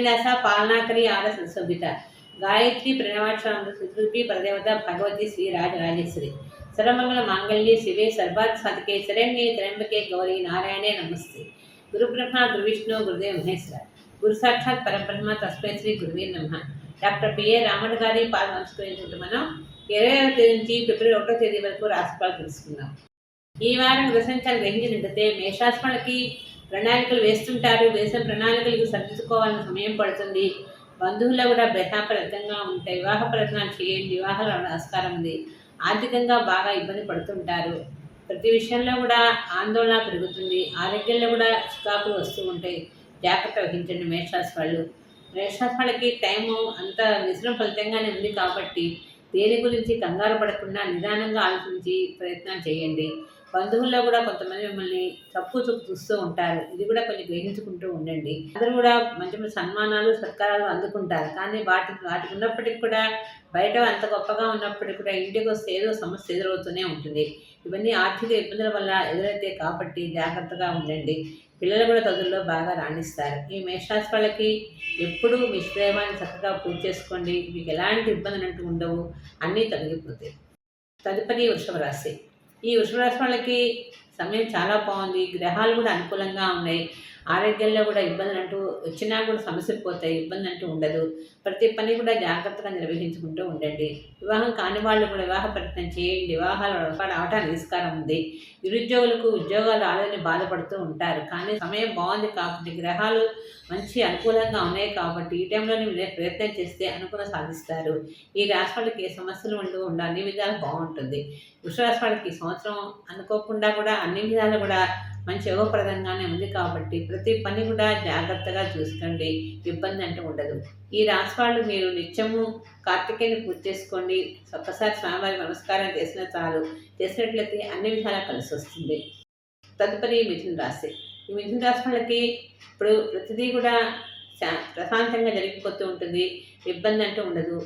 శ్రీనివాస పాలనాకరి ఆర సుశోభిత గాయత్రి ప్రణవాక్షరం సుశ్రుతి పరదేవత భగవతి శ్రీ రాజరాజేశ్వరి సర్వమంగళ మాంగళ్యే శివే సర్వాత్ సాధికే. శరణ్యే త్రయంబకే గౌరీ నారాయణే నమస్తే. గురుబ్రహ్మ గురువిష్ణు గురుదేవ్ మహేశ్వర. గురు సాక్షాత్ పరబ్రహ్మ తస్మై శ్రీ గురువే నమ. డాక్టర్ పిఏ రామన్ గారి పాలు మనం ఇరవై తేదీ నుంచి ఫిబ్రవరి ఒకటో తేదీ వరకు రాశిఫలాలు తెలుసుకుందాం. ఈ వారం గ్రసించాలు గ్రహించినట్లయితే మేషాశ్మలకి ప్రణాళికలు వేస్తుంటారు. వేసిన ప్రణాళికలకు సర్దించుకోవాలని సమయం పడుతుంది. బంధువుల్లో కూడా బెహాప్రదంగా ఉంటాయి. వివాహ ప్రయత్నాలు చేయండి. వివాహాలు ఆస్కారం ఉంది. ఆర్థికంగా బాగా ఇబ్బంది పడుతుంటారు. ప్రతి విషయంలో కూడా ఆందోళన పెరుగుతుంది. ఆరోగ్యంలో కూడా చికాకులు వస్తూ ఉంటాయి. జాగ్రత్త వహించండి మేషరాశి వాళ్ళు. మేషరాశి వాళ్ళకి టైము అంత మిశ్రమ ఫలితంగానే ఉంది కాబట్టి దేని గురించి కంగారు పడకుండా నిదానంగా ఆలోచించి ప్రయత్నం చేయండి. బంధువుల్లో కూడా కొంతమంది మిమ్మల్ని తప్పు చూపు చూస్తూ ఉంటారు. ఇది కూడా కొంచెం గ్రహించుకుంటూ ఉండండి. అందరూ కూడా మంచి మంచి సన్మానాలు సత్కారాలు అందుకుంటారు. కానీ వాటి వాటికి ఉన్నప్పటికి కూడా బయట అంత గొప్పగా ఉన్నప్పటికీ కూడా ఇంటికి వస్తే ఏదో సమస్య ఎదురవుతూనే ఉంటుంది. ఇవన్నీ ఆర్థిక ఇబ్బందుల వల్ల ఎదురైతే కాబట్టి జాగ్రత్తగా ఉండండి. పిల్లలు కూడా చదువుల్లో బాగా రాణిస్తారు. ఈ మేషరాశి వాళ్ళకి ఎప్పుడూ మీ శ్రేమాన్ని చక్కగా పూర్తి చేసుకోండి. మీకు ఎలాంటి ఇబ్బందులు అంటూ ఉండవు. అన్నీ తొలగిపోతాయి. తదుపరి వృషభ రాశి. ఈ వృషభ రాశి వాళ్ళకి సమయం చాలా బాగుంది. గ్రహాలు కూడా అనుకూలంగా ఉన్నాయి. ఆరోగ్యంలో కూడా ఇబ్బందులు అంటూ వచ్చినా కూడా సమస్యలు పోతాయి ఇబ్బంది అంటూ ఉండదు. ప్రతి పని కూడా జాగ్రత్తగా నిర్వహించుకుంటూ ఉండండి. వివాహం కాని వాళ్ళు కూడా వివాహ ప్రయత్నం చేయండి. వివాహాలు అవటానికి నిస్కారం ఉంది. నిరుద్యోగులకు ఉద్యోగాలు ఆడని బాధపడుతూ ఉంటారు. కానీ సమయం బాగుంది కాబట్టి గ్రహాలు మంచి అనుకూలంగా ఉన్నాయి కాబట్టి ఈ టైంలోనే మీరు ప్రయత్నం చేస్తే అనుకూలం సాధిస్తారు. ఈ రాశి వాళ్ళకి ఏ సమస్యలు ఉండవు ఉండాలి. అన్ని విధాలు బాగుంటుంది. వృషరాశి వాళ్ళకి సంవత్సరం అనుకోకుండా కూడా అన్ని విధాలు కూడా మంచి యోగప్రదంగానే ఉంది కాబట్టి ప్రతి పని కూడా జాగ్రత్తగా చూసుకోండి. ఇబ్బంది అంటే ఉండదు. ఈ రాశి వాళ్ళు మీరు నిత్యము కార్తికేయని పూజ చేసుకోండి. ఒక్కసారి స్వామివారి నమస్కారం చేసిన చాలు. చేసినట్లయితే అన్ని విధాలా కలిసి వస్తుంది. తదుపరి మిథున రాశి. ఈ మిథున రాశి వాళ్ళకి ఇప్పుడు ప్రతిదీ కూడా ప్రశాంతంగా జరిగిపోతూ ఉంటుంది. ఇబ్బంది అంటూ ఉండదు.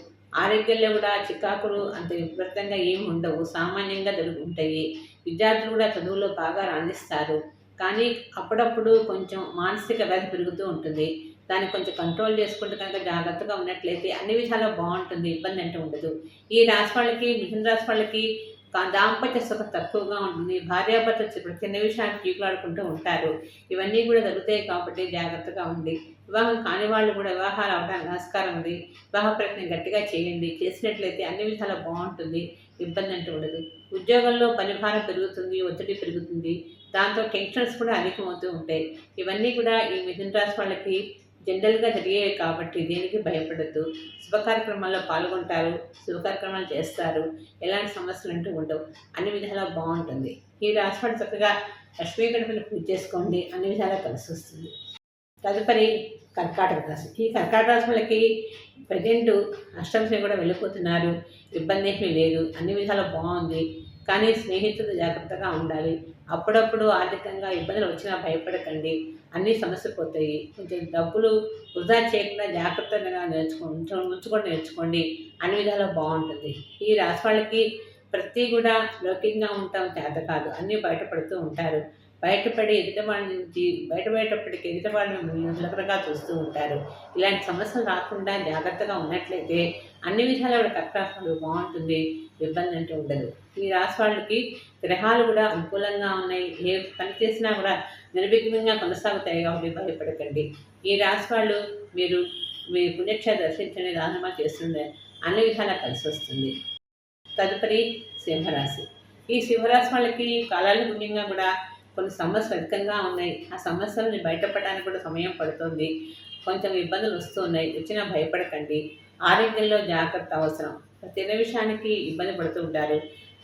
ఆరోగ్యంలో కూడా చికాకులు అంత విపరీతంగా ఏమి ఉండవు. సామాన్యంగా జరుగుతుంటాయి విద్యార్థులు కూడా చదువులో బాగా రాణిస్తారు. కానీ అప్పుడప్పుడు కొంచెం మానసిక వ్యాధి పెరుగుతూ ఉంటుంది. దాన్ని కొంచెం కంట్రోల్ చేసుకుంటే కనుక జాగ్రత్తగా ఉన్నట్లయితే అన్ని విధాలా బాగుంటుంది ఇబ్బంది అంటే ఉండదు. ఈ రాశి వాళ్ళకి మిథున రాశి వాళ్ళకి దాంపత్య సుఖ తక్కువగా ఉంటుంది. భార్యాభర్త చి- చిన్న విషయాన్ని చీకులాడుకుంటూ ఉంటారు. ఇవన్నీ కూడా జరుగుతాయి కాబట్టి జాగ్రత్తగా ఉంది వివాహం కాని వాళ్ళు కూడా వివాహాలు అవడానికి ఆస్కారం ఉంది. వివాహ ప్రయత్నం గట్టిగా చేయండి. చేసినట్లయితే అన్ని విధాలా బాగుంటుంది. ఇబ్బంది అంటూ ఉండదు. ఉద్యోగంలో పనిభారం పెరుగుతుంది ఒత్తిడి పెరుగుతుంది. దాంతో టెన్షన్స్ కూడా అధికమవుతూ ఉంటాయి. ఇవన్నీ కూడా ఈ మిథున రాశి వాళ్ళకి జనరల్గా జరిగేవి కాబట్టి దేనికి భయపడద్దు. శుభ కార్యక్రమాల్లో పాల్గొంటారు శుభకార్యక్రమాలు చేస్తారు. ఎలాంటి సమస్యలు అంటూ ఉండవు. అన్ని విధాలా బాగుంటుంది. ఈ రాశి వాళ్ళు చక్కగా లక్ష్మీ గణపతిని పూజ చేసుకోండి. అన్ని విధాలా కలిసి వస్తుంది. తదుపరి కర్కాటక రాశి. ఈ కర్కాటక రాశి వాళ్ళకి ప్రజెంట్ అష్టంశం కూడా వెళ్ళిపోతున్నారు. ఇబ్బంది ఏమీ లేదు. అన్ని విధాలు బాగుంది. కానీ స్నేహితులు జాగ్రత్తగా ఉండాలి. అప్పుడప్పుడు ఆర్థికంగా ఇబ్బందులు వచ్చినా భయపడకండి. అన్ని సమస్యలు పోతాయి. కొంచెం డబ్బులు వృధా చేయకుండా జాగ్రత్తగా నేర్చుకో ఉంచుకొని నేర్చుకోండి. అన్ని విధాలు బాగుంటుంది. ఈ రాశి వాళ్ళకి ప్రతి కూడా లౌకికంగా ఉంటాం. చేత కాదు. అన్నీ బయటపడుతూ ఉంటారు. బయటపడి ఎదుటవాడి నుంచి బయటపడేటప్పటికి ఎదుటి వాళ్ళు చూస్తూ ఉంటారు. ఇలాంటి సమస్యలు రాకుండా జాగ్రత్తగా ఉన్నట్లయితే అన్ని విధాల కూడా బాగుంటుంది ఇబ్బంది అంటూ ఉండదు. ఈ రాశి వాళ్ళకి గ్రహాలు కూడా అనుకూలంగా ఉన్నాయి. ఏ పని చేసినా కూడా నిర్విఘ్నంగా కొనసాగుతాయి కాబట్టి భయపడకండి. ఈ రాశి వాళ్ళు మీరు మీ పుణ్యక్ష దర్శించని దానమా చేస్తుంది అన్ని విధాలా కలిసి వస్తుంది. తదుపరి సింహరాశి. ఈ సింహరాశి వాళ్ళకి కాలాలు పుణ్యంగా కూడా కొన్ని సమస్యలు అధికంగా ఉన్నాయి. ఆ సమస్యలని బయటపడడానికి కూడా సమయం పడుతుంది. కొంచెం ఇబ్బందులు వస్తున్నాయి వచ్చినా భయపడకండి. ఆరోగ్యంలో జాగ్రత్త అవసరం. ప్రతి విషయానికి ఇబ్బంది పడుతూ ఉంటారు.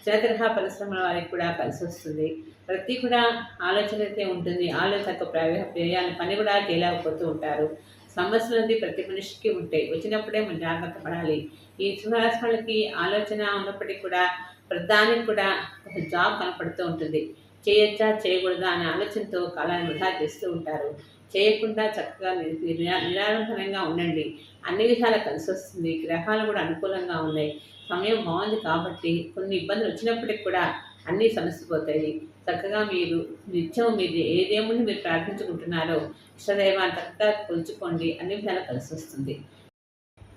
చిన్న తరహా పరిశ్రమల వారికి కూడా కలిసి వస్తుంది. ప్రతి కూడా ఆలోచన అయితే ఉంటుంది. ఆలోచనకు ప్రయాణ పని కూడా చేయలేకపోతూ ఉంటారు. సమస్యలు అనేది ప్రతి మనిషికి ఉంటాయి. వచ్చినప్పుడే మనం జాగ్రత్త పడాలి. ఈ సింహరాశి వాళ్ళకి ఆలోచన ఉన్నప్పటికీ కూడా ప్రధానికి కూడా ఒక జాబ్ కనపడుతూ ఉంటుంది. చేయొచ్చా చేయకూడదా అనే ఆలోచనతో కాలాన్ని వృధా చేస్తూ ఉంటారు. చేయకుండా చక్కగా ని- నిరాడంబరంగా ఉండండి. అన్ని విధాలా కలిసి వస్తుంది. గ్రహాలు కూడా అనుకూలంగా ఉన్నాయి. సమయం బాగుంది కాబట్టి కొన్ని ఇబ్బందులు వచ్చినప్పటికి కూడా అన్నీ సమస్యపోతాయి చక్కగా మీరు నిత్యం మీరు ఏ దేవుణ్ణి మీరు ప్రార్థించుకుంటున్నారో ఇష్టదైవాన్ని చక్కగా కొలుచుకోండి. అన్ని విధాలు కలిసి వస్తుంది.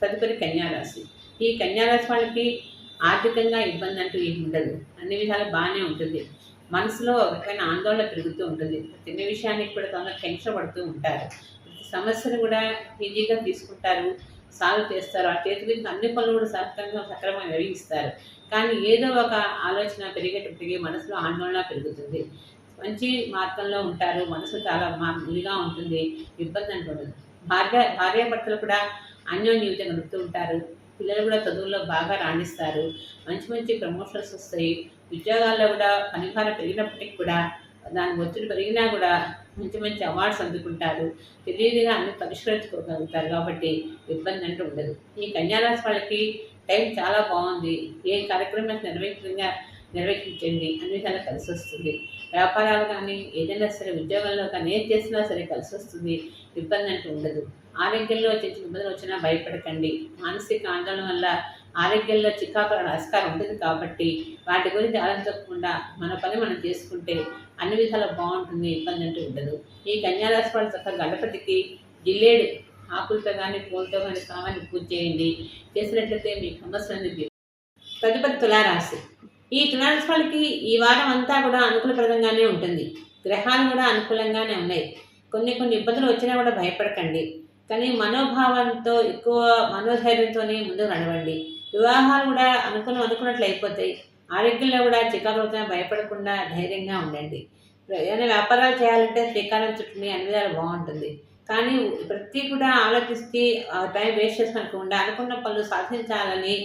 తదుపరి కన్యారాశి. ఈ కన్యారాశి వాళ్ళకి ఆర్థికంగా ఇబ్బంది అంటూ ఏమి ఉండదు. అన్ని విధాలు బాగానే ఉంటుంది. మనసులో రకమైన ఆందోళన పెరుగుతూ ఉంటుంది. చిన్న విషయానికి కూడా తొందరగా టెన్షన్ పడుతూ ఉంటారు. ప్రతి సమస్యను కూడా ఈజీగా తీసుకుంటారు. సాల్వ్ చేస్తారు. ఆ చేతి గురించి అన్ని పనులు కూడా సక్రమంగా సక్రమంగా నిర్వహిస్తారు. కానీ ఏదో ఒక ఆలోచన పెరిగేటప్పటికీ మనసులో ఆందోళన పెరుగుతుంది. మంచి మార్గంలో ఉంటారు. మనసు చాలా మా ఇదిగా ఉంటుంది. ఇబ్బంది అనుకుంటుంది భార్య భార్యాభర్తలు కూడా అన్యోన్యూతం గడుపుతూ ఉంటారు. పిల్లలు కూడా చదువుల్లో బాగా రాణిస్తారు. మంచి మంచి ప్రమోషన్స్ వస్తాయి. ఉద్యోగాల్లో కూడా పనిభారం పెరిగినప్పటికీ కూడా దాని ఒత్తిడి పెరిగినా కూడా మంచి మంచి అవార్డ్స్ అందుకుంటారు. తెలియదుగా అన్ని పరిష్కరించుకోగలుగుతారు కాబట్టి ఇబ్బంది అంటూ ఉండదు. ఈ కన్యారాశి వాళ్ళకి టైం చాలా బాగుంది. ఏ కార్యక్రమం నిర్వహించగా నిర్వహించండి అన్ని విధాలు కలిసి వస్తుంది. వ్యాపారాలు కానీ ఏదైనా సరే ఉద్యోగంలో కానీ ఏం చేసినా సరే కలిసి వస్తుంది. ఇబ్బంది అంటూ ఉండదు. ఆరోగ్యంలో వచ్చే ఇబ్బందులు వచ్చినా భయపడకండి. మానసిక ఆందోళన వల్ల ఆరోగ్యంలో చికాకు ఆస్కారం ఉంటుంది కాబట్టి వాటి గురించి ఆలోచించకుండా మన పని మనం చేసుకుంటే అన్ని విధాలు బాగుంటుంది ఇబ్బంది అంటూ ఉండదు. ఈ కన్యారాశి వాళ్ళ చక్కగా గణపతికి జిల్లేడు ఆకులతో కానీ పూలతో కానీ స్వామిని పూజ చేయండి. చేసినట్లయితే మీ సమస్యలు తదుపరి తులారాశి. ఈ తులారాశి వాళ్ళకి ఈ వారం అంతా కూడా అనుకూలప్రదంగానే ఉంటుంది. గ్రహాలు కూడా అనుకూలంగానే ఉన్నాయి. కొన్ని కొన్ని ఇబ్బందులు వచ్చినా కూడా భయపడకండి. కానీ మనోభావంతో ఎక్కువ మనోధైర్యంతోనే ముందుకు నడవండి. వివాహాలు కూడా అనుకుని అనుకున్నట్లు అయిపోతాయి. ఆరోగ్యంలో కూడా చికాకులతో భయపడకుండా ధైర్యంగా ఉండండి. ఏదైనా వ్యాపారాలు చేయాలంటే శ్రీకారం చుట్టూ అన్ని విధాలు బాగుంటుంది. కానీ ప్రతి కూడా ఆలోచిస్తే టైం వేస్ట్ చేసుకోకుండా అనుకున్న పనులు సాధించాలని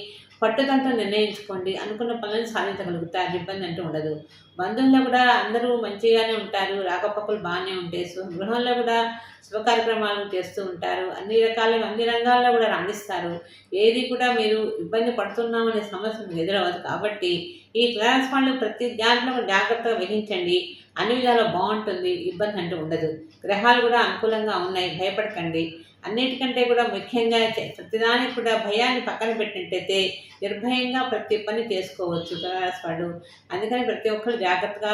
పట్టుదంతో నిర్ణయించుకోండి. అనుకున్న పనులను సాధించగలుగుతారు. ఇబ్బంది అంటూ ఉండదు. బంధువుల్లో కూడా అందరూ మంచిగానే ఉంటారు. రాకపోకలు బాగానే ఉంటాయి. సో గృహంలో కూడా శుభ కార్యక్రమాలు చేస్తూ ఉంటారు. అన్ని రకాల అన్ని రంగాల్లో కూడా రాణిస్తారు. ఏది కూడా మీరు ఇబ్బంది పడుతున్నామనే సమస్య మీకు ఎదురవ్వదు. కాబట్టి ఈ క్లాస్ వాళ్ళు ప్రతి దాంట్లో జాగ్రత్తగా వహించండి. అన్ని విధాలు బాగుంటుంది. ఇబ్బంది అంటూ ఉండదు. గ్రహాలు కూడా అనుకూలంగా ఉన్నాయి. భయపడకండి. అన్నిటికంటే కూడా ముఖ్యంగా ప్రతిదానికి కూడా భయాన్ని పక్కన పెట్టినట్టయితే నిర్భయంగా ప్రతి పని చేసుకోవచ్చు తులారాశి వాళ్ళు అందుకని ప్రతి ఒక్కరు జాగ్రత్తగా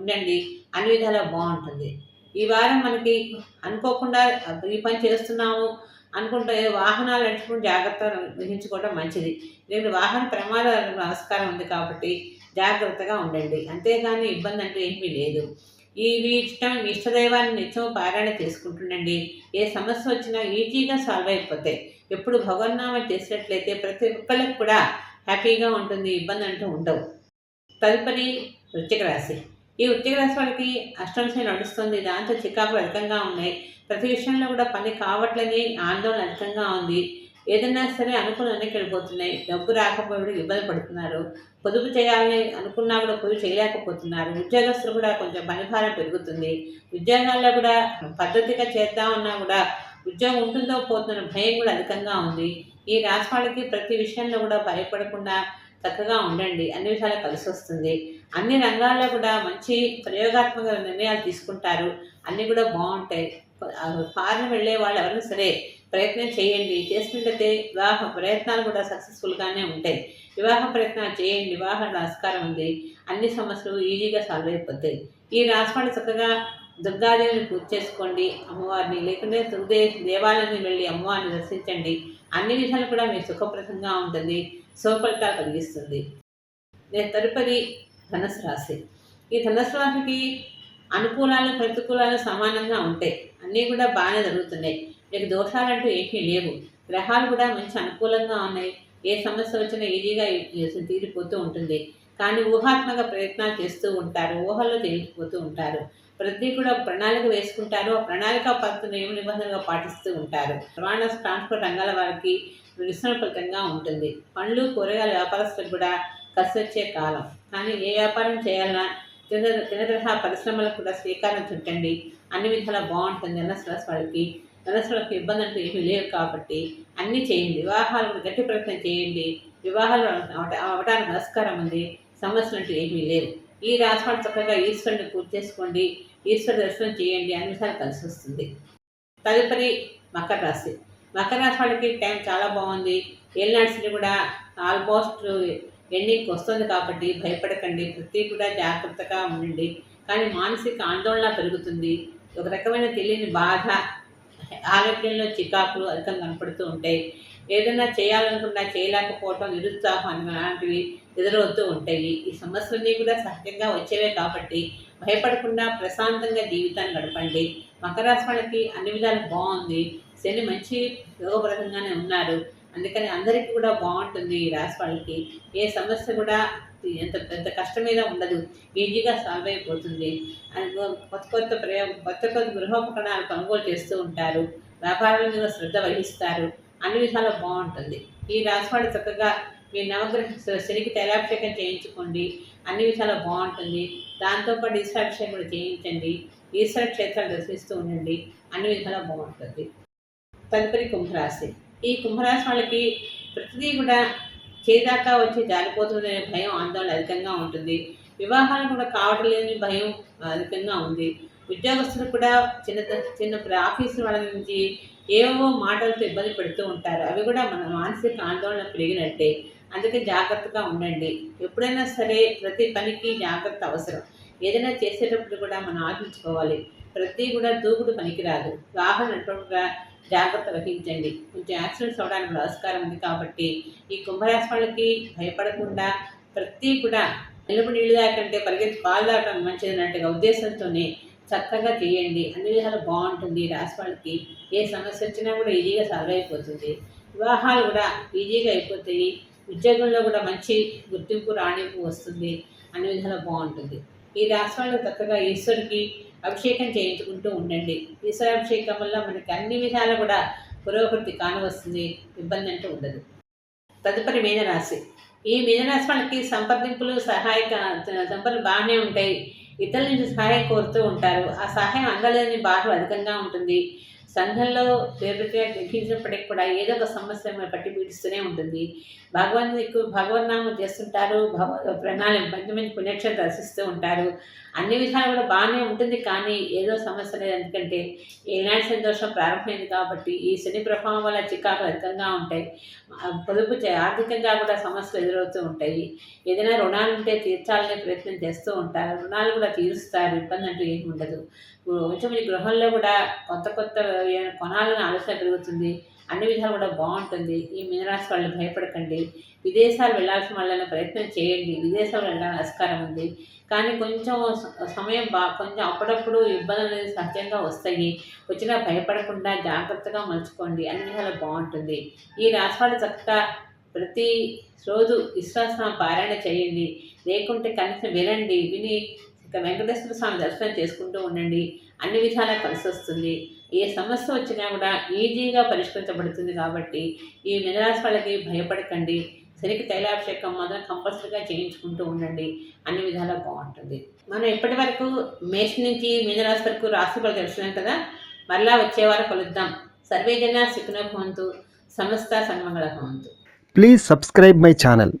ఉండండి. అన్ని విధాలా బాగుంటుంది. ఈ వారం మనకి అనుకోకుండా ఈ పని చేస్తున్నాము అనుకుంటే వాహనాలు నడుచుకుని జాగ్రత్త వహించుకోవడం మంచిది. లేదు వాహన ప్రమాదాల ఆస్కారం ఉంది కాబట్టి జాగ్రత్తగా ఉండండి. అంతేగాని ఇబ్బంది అంటూ ఏమీ లేదు. ఈ ఇష్టం ఇష్టదైవాన్ని నిత్యం పారాయణ చేసుకుంటుండండి. ఏ సమస్య వచ్చినా ఈజీగా సాల్వ్ అయిపోతాయి. ఎప్పుడు భగవన్నామం చేసినట్లయితే ప్రతి ఒక్కరికి కూడా హ్యాపీగా ఉంటుంది ఇబ్బంది అంటూ ఉండవు. తదుపరి వృత్తిక రాశి. ఈ వృత్తిక రాశి వాళ్ళకి అష్టంశం నడుస్తుంది. దాంతో చికాకులు అధికంగా ఉన్నాయి. ప్రతి విషయంలో కూడా పని కావట్లని ఆందోళన అధికంగా ఉంది. ఏదైనా సరే అనుకుని వెళ్ళిపోతున్నాయి. డబ్బు రాకపోవడం ఇబ్బంది పడుతున్నారు. పొదుపు చేయాలని అనుకున్నా కూడా పొదుపు చేయలేకపోతున్నారు. ఉద్యోగస్తులు కూడా కొంచెం పనిభారం పెరుగుతుంది. ఉద్యోగాల్లో కూడా పద్ధతిగా చేద్దామన్నా కూడా ఉద్యోగం ఉంటుందో పోతున్న భయం కూడా అధికంగా ఉంది. ఈ రాశి వాళ్ళకి ప్రతి విషయంలో కూడా భయపడకుండా చక్కగా ఉండండి. అన్ని విషయాలు కలిసి వస్తుంది. అన్ని రంగాల్లో కూడా మంచి ప్రయోగాత్మక నిర్ణయాలు తీసుకుంటారు. అన్నీ కూడా బాగుంటాయి. ఫారిన్ వెళ్ళే వాళ్ళు ఎవరైనా సరే ప్రయత్నం చేయండి. చేసినట్లయితే వివాహ ప్రయత్నాలు కూడా సక్సెస్ఫుల్గానే ఉంటాయి. వివాహ ప్రయత్నాలు చేయండి. వివాహ ఆస్కారం ఉంది. అన్ని సమస్యలు ఈజీగా సాల్వ్ అయిపోతాయి. ఈ రాశివాళ్ళు చక్కగా దుర్గాదేవిని పూజ చేసుకోండి. అమ్మవారిని లేకుంటే దుర్దే దేవాలయాన్ని వెళ్ళి అమ్మవారిని దర్శించండి. అన్ని విధాలు కూడా మీకు సుఖప్రదంగా ఉంటుంది. శుభఫలితాలు కలిగిస్తుంది. నేను తదుపరి ధనుసు రాశి. ఈ ధనుసు రాశికి అనుకూలాలు ప్రతికూలాలు సమానంగా ఉంటాయి. అన్నీ కూడా బాగానే జరుగుతున్నాయి. మీకు దోషాలంటూ ఏమీ లేవు. గ్రహాలు కూడా మంచి అనుకూలంగా ఉన్నాయి. ఏ సమస్య వచ్చినా ఈజీగా తీరిపోతూ ఉంటుంది. కానీ ఊహాత్మక ప్రయత్నాలు చేస్తూ ఉంటారు. ఊహల్లో తేలిపోతూ ఉంటారు. ప్రతి కూడా ప్రణాళిక వేసుకుంటారు. ఆ ప్రణాళిక పద్ధతులు నియమ నిబంధనలుగా పాటిస్తూ ఉంటారు. రవాణా ట్రాన్స్పోర్ట్ రంగాల వారికి విస్తరణ ఉంటుంది. పండ్లు కూరగాయల వ్యాపారస్తులకు కూడా కలిసి వచ్చే కాలం. కానీ ఏ వ్యాపారం చేయాలన్నా తిన తినగ్రహ పరిశ్రమలకు కూడా శ్రీకారం చుట్టండి. అన్ని విధాలా బాగుంటుంది. ధనస్రాశి వాళ్ళకి మనసులకు ఇబ్బందులు ఇబ్బంది అంటూ ఏమీ లేవు కాబట్టి అన్నీ చేయండి. వివాహాలకు గట్టి ప్రయత్నం చేయండి. వివాహాలు అవట- అవడానికి నమస్కారం ఉంది. సమస్యలు అంటూ ఏమీ లేవు. ఈ రాశి చక్కగా ఈశ్వరుని పూర్తి చేసుకోండి. ఈశ్వర దర్శనం చేయండి. అన్ని విషయాలు కలిసి వస్తుంది. తదుపరి మకర రాశి. మకర రాశి వాళ్ళకి టైం చాలా బాగుంది. ఏలినాడ్స్ని కూడా ఆల్మోస్ట్ ఎండింగ్కి వస్తుంది కాబట్టి భయపడకండి. ప్రతి కూడా జాగ్రత్తగా ఉండండి. కానీ మానసిక ఆందోళన పెరుగుతుంది. ఒక రకమైన తెలియని బాధ ఆరోగ్యంలో చికాకులు అధికంగా కనపడుతూ ఉంటాయి. ఏదైనా చేయాలనుకున్నా చేయలేకపోవటం నిరుత్సాహం అలాంటివి ఎదురవుతూ ఉంటాయి. ఈ సమస్యలన్నీ కూడా సహజంగా వచ్చేవే కాబట్టి భయపడకుండా ప్రశాంతంగా జీవితాన్ని గడపండి. మకర వాళ్ళకి అన్ని విధాలు బాగుంది. శని మంచి యోగప్రదంగానే ఉన్నారు అందుకని అందరికీ కూడా బాగుంటుంది ఈ రాశి వాళ్ళకి. ఏ సమస్య కూడా ఎంత పెద్ద కష్టమైనా ఉండదు. ఈజీగా సాల్వ్ అయిపోతుంది. కొత్త కొత్త ప్రయోగ కొత్త కొత్త గృహోపకరణాలు కొనుగోలు చేస్తూ ఉంటారు. వ్యాపారాల మీద శ్రద్ధ వహిస్తారు. అన్ని విధాలు బాగుంటుంది. ఈ రాశి చక్కగా మీ నవగ్రహ శనికి తైలాభిషేకం చేయించుకోండి. అన్ని విధాలు బాగుంటుంది. దాంతోపాటు ఈశ్వరాభిషేకం కూడా చేయించండి. ఈశ్వర క్షేత్రాలు దర్శిస్తూ ఉండండి. అన్ని విధాలు బాగుంటుంది. తదుపరి కుంభరాశి. ఈ కుంభరాశి వాళ్ళకి ప్రతిదీ కూడా చేదాకా వచ్చి జారిపోతుందనే భయం ఆందోళన అధికంగా ఉంటుంది. వివాహాలు కూడా కావడం లేని భయం అధికంగా ఉంది. ఉద్యోగస్తులు కూడా చిన్న చిన్న ఆఫీసు వాళ్ళ నుంచి ఏవో మాటలతో ఇబ్బంది పెడుతూ ఉంటారు. అవి కూడా మన మానసిక ఆందోళన పెరిగినట్టే. అందుకే జాగ్రత్తగా ఉండండి. ఎప్పుడైనా సరే ప్రతి పనికి జాగ్రత్త అవసరం. ఏదైనా చేసేటప్పుడు కూడా మనం ఆలోచించుకోవాలి. ప్రతి కూడా దూకుడు పనికిరాదు. వాహనం జాగ్రత్త వహించండి. కొంచెం యాక్సిడెంట్స్ అవడానికి కూడా ఆస్కారం ఉంది కాబట్టి ఈ కుంభరాశి వాళ్ళకి భయపడకుండా ప్రతి కూడా నిలుపు నీళ్ళు దాకంటే పరిగెత్తి పాలు దాటం మంచిది అన్నట్టుగా ఉద్దేశంతోనే చక్కగా చేయండి. అన్ని విధాలు బాగుంటుంది. ఈ రాశి వాళ్ళకి ఏ సమస్య వచ్చినా కూడా ఈజీగా సాల్వ్ అయిపోతుంది. వివాహాలు కూడా ఈజీగా అయిపోతాయి. ఉద్యోగంలో కూడా మంచి గుర్తింపు రాణింపు వస్తుంది. అన్ని విధాలు బాగుంటుంది. ఈ రాశి వాళ్ళకి చక్కగా ఈశ్వరికి అభిషేకం చేయించుకుంటూ ఉండండి. ఈశ్వరాభిషేకం వల్ల మనకి అన్ని విధాలు కూడా పురోగతి కానవస్తుంది ఇబ్బంది అంటూ ఉండదు. తదుపరి మీనరాశి. ఈ మీనరాశి వాళ్ళకి సంప్రదింపులు సహాయక సంపదలు బాగానే ఉంటాయి. ఇతరుల నుంచి సహాయం కోరుతూ ఉంటారు. ఆ సహాయం అందలేని బాధ అధికంగా ఉంటుంది. సంఘంలో పేరుగా గ్రహించినప్పటికీ కూడా ఏదో ఒక సమస్య పట్టి పీడిస్తూనే ఉంటుంది. భగవంతుని ఎక్కువ భగవన్నామం చేస్తుంటారు భగవ ప్రణాళిక మంచి మంచి పుణ్యక్షేత్రం దర్శిస్తూ ఉంటారు. అన్ని విధాలు కూడా బాగానే ఉంటుంది కానీ ఏదో సమస్య లేదు. ఎందుకంటే ఏనాటి సంతోషం ప్రారంభమైంది కాబట్టి ఈ శని ప్రభావం వల్ల చికాకులు అధికంగా ఉంటాయి. పొదుపు చే ఆర్థికంగా కూడా సమస్యలు ఎదురవుతూ ఉంటాయి. ఏదైనా రుణాలు ఉంటే తీర్చాలనే ప్రయత్నం చేస్తూ ఉంటారు. రుణాలు కూడా తీరుస్తారు. ఇబ్బంది అంటూ ఏమి ఉండదు. కొంచెం ఈ గృహంలో కూడా కొత్త కొత్త కొనాలని ఆలోచన పెరుగుతుంది. అన్ని విధాలు కూడా బాగుంటుంది. ఈ మీనరాశి వాళ్ళు భయపడకండి. విదేశాలు వెళ్ళాల్సిన వాళ్ళని ప్రయత్నం చేయండి. విదేశాలు వెళ్ళడానికి ఆస్కారం ఉంది. కానీ కొంచెం సమయం బా కొంచెం అప్పుడప్పుడు ఇబ్బందులు అనేది సహజంగా వస్తాయి. వచ్చినా భయపడకుండా జాగ్రత్తగా మలుచుకోండి. అన్ని విధాలు బాగుంటుంది. ఈ రాశి వాళ్ళు చక్కగా ప్రతి రోజు విశ్వాసన పారాయణ చేయండి. లేకుంటే కనీసం వినండి. విని ఇక వెంకటేశ్వర స్వామి దర్శనం చేసుకుంటూ ఉండండి. అన్ని విధాలా కలిసి వస్తుంది. ఏ సమస్య వచ్చినా కూడా ఈజీగా పరిష్కరించబడుతుంది కాబట్టి ఈ మినరాశి వాళ్ళకి భయపడకండి. శనికి తైలాభిషేకం మాత్రం కంపల్సరీగా చేయించుకుంటూ ఉండండి. అన్ని విధాలా బాగుంటుంది. మనం ఇప్పటి వరకు మేష నుంచి మీనరాశి వరకు రాశి వాళ్ళు తెలుసుకున్నాం కదా? మరలా వచ్చేవారు కలుద్దాం. సర్వేజన సుఖన భవంతు. సమస్త సన్మంగళ భవంతు. Please subscribe my channel